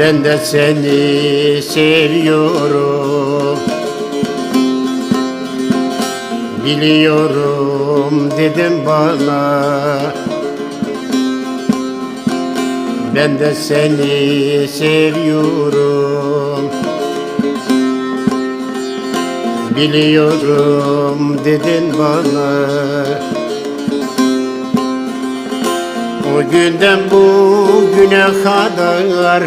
Ben de seni seviyorum. Biliyorum dedim bana. Ben de seni seviyorum. Biliyorum dedin bana O günden bugüne kadar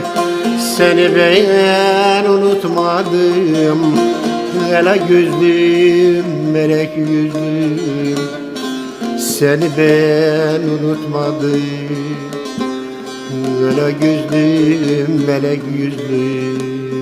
Seni ben unutmadım. Hele gözlüm, melek yüzlüm Seni ben unutmadım. Hele gözlüm, melek yüzlüm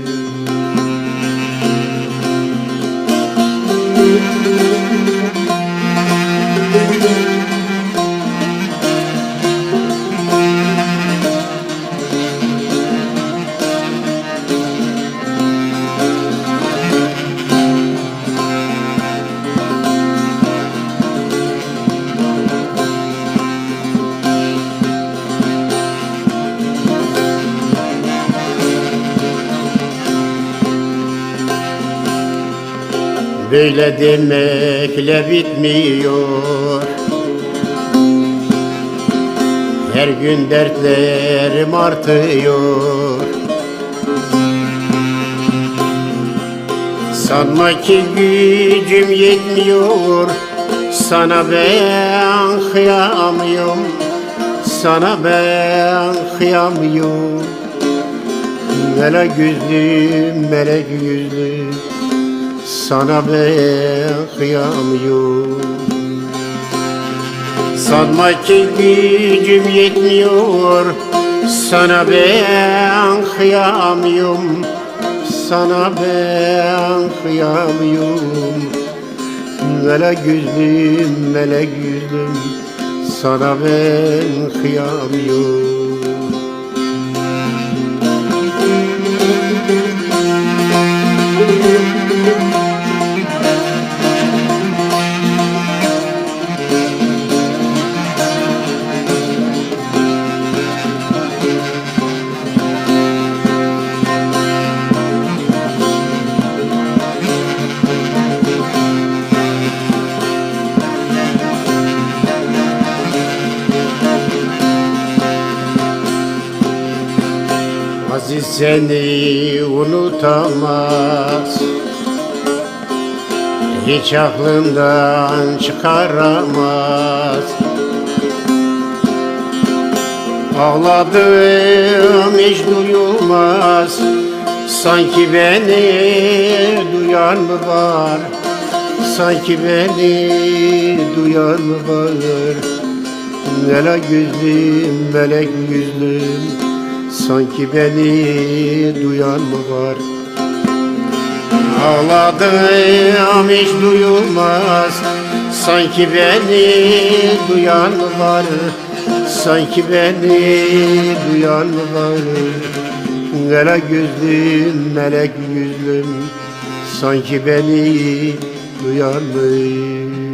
Böyle demekle bitmiyor. Her gün dertlerim artıyor. Sanma ki gücüm yetmiyor. Sana ben kıyamıyorum. Sana ben kıyamıyorum. Melek yüzlüm, melek yüzlüm sana ben kıyamıyorum Sanma ki gücüm yetmiyor. Sana ben kıyamıyorum Sana ben kıyamıyorum Melek yüzlüm, melek yüzlüm Sana ben kıyamıyorum Aziz seni unutamaz. Hiç aklından çıkaramaz. Ağladığım hiç duyulmaz. Sanki beni duyan mı var? Sanki beni duyan mı var? Melek yüzlüm, melek yüzlüm Sanki beni duyan mı var? Ağladığım hiç duyulmaz. Sanki beni duyan mı var? Sanki beni duyan mı var? Melek yüzlüm, melek yüzlüm Sanki beni duyan mı